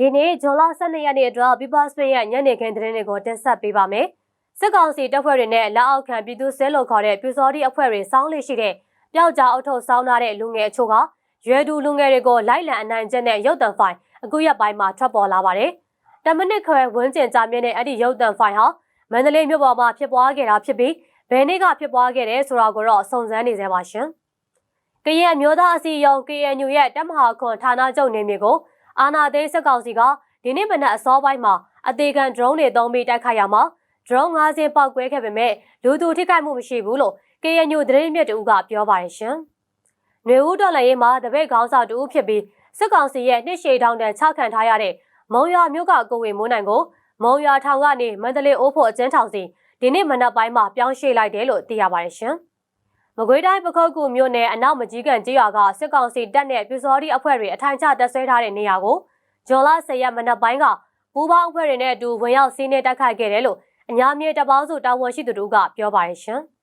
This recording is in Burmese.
ဒီနေ့ဇွန်လ12ရက်နေ့အတွက် People Space ရဲ့ညနေခင်းသတင်းတွေကိုတင်ဆက်ပေးပါမယ်။စစ်ကောင်စီတပ်ဖွဲ့တွေနဲ့လက်အောက်ခံပြည်သူ့ဆဲလို့ခေါ်တဲ့ပြူစောတိအဖွဲ့တွေစောင်းလေးရှိတဲ့ပျောက်ကြားအုပ်ထုပ်စောင်းထားတဲ့လူငယ်အချို့ကရွယ်တူလူငယ်တွေကိုလိုက်လံအနိုင်ကျင့်တဲ့ရုပ်တံဖိုင်အခုရက်ပိုင်းမှာထွက်ပေါ်လာပါတယ်။တမနစ်ခွဲဝန်းကျင်ကြာမြင့်တဲ့အဲ့ဒီရုပ်တံဖိုင်ဟာမန္တလေးမြို့ပေါ်မှာဖြစ်ပွားခဲ့တာဖြစ်ပြီးဘယ်နေ့ကဖြစ်ပွားခဲ့တယ်ဆိုတာကိုတော့စုံစမ်းနေသေးပါရှင်။ကရင်အမျိုးသားအစည်းအရုံး KNU ရဲ့တပ်မဟာခွန်ဌာနချုပ်နေမျိုးကို အာနာသိန်းစစ်ကောင်စီကဒီနေ့မနက်အစောပိုင်းမှာအသေးခံ drone တွေသုံးပြီးတိုက်ခိုက်ရမှာ drone ၅စင်းပောက်ကွဲခဲ့ပေမဲ့လူသူထိခိုက်မှုမရှိဘူးလို့ KNU သတင်းမြစ်တူကပြောပါတယ်ရှင်။နေဦးတော်လည်းရေးမှာတပိတ်ခေါင်းဆောင်တူဖြစ်ပြီးစစ်ကောင်စီရဲ့နှစ်ရှည်တောင်တန်ချခံထားရတဲ့မုံရွာမြို့ကကိုဝေမိုးနိုင်ကိုမုံရွာထောင်ကနေမန္တလေးအိုးဖို့အကျဉ်းထောင်စီဒီနေ့မနက်ပိုင်းမှာပြောင်းရွှေ့လိုက်တယ်လို့သိရပါတယ်ရှင်။ မကွေးတိုင်းပခုတ်ကူမြို့နယ်အနောက်မကြီးကန်ကျေးရွာကစစ်ကောင်စီတပ်နဲ့ပြူစောတိအဖွဲ့တွေအထိုင်ချတပ်ဆွဲထားတဲ့နေရာကိုဂျွန်လ10ရက်မနက်ပိုင်းကပူးပေါင်းအဖွဲ့တွေနဲ့အတူဝင်ရောက်စီးနှင်းတိုက်ခိုက်ခဲ့တယ်လို့အညာမြေတပ်ပေါင်းစုတာဝန်ရှိသူတို့ကပြောပါတယ်ရှင်။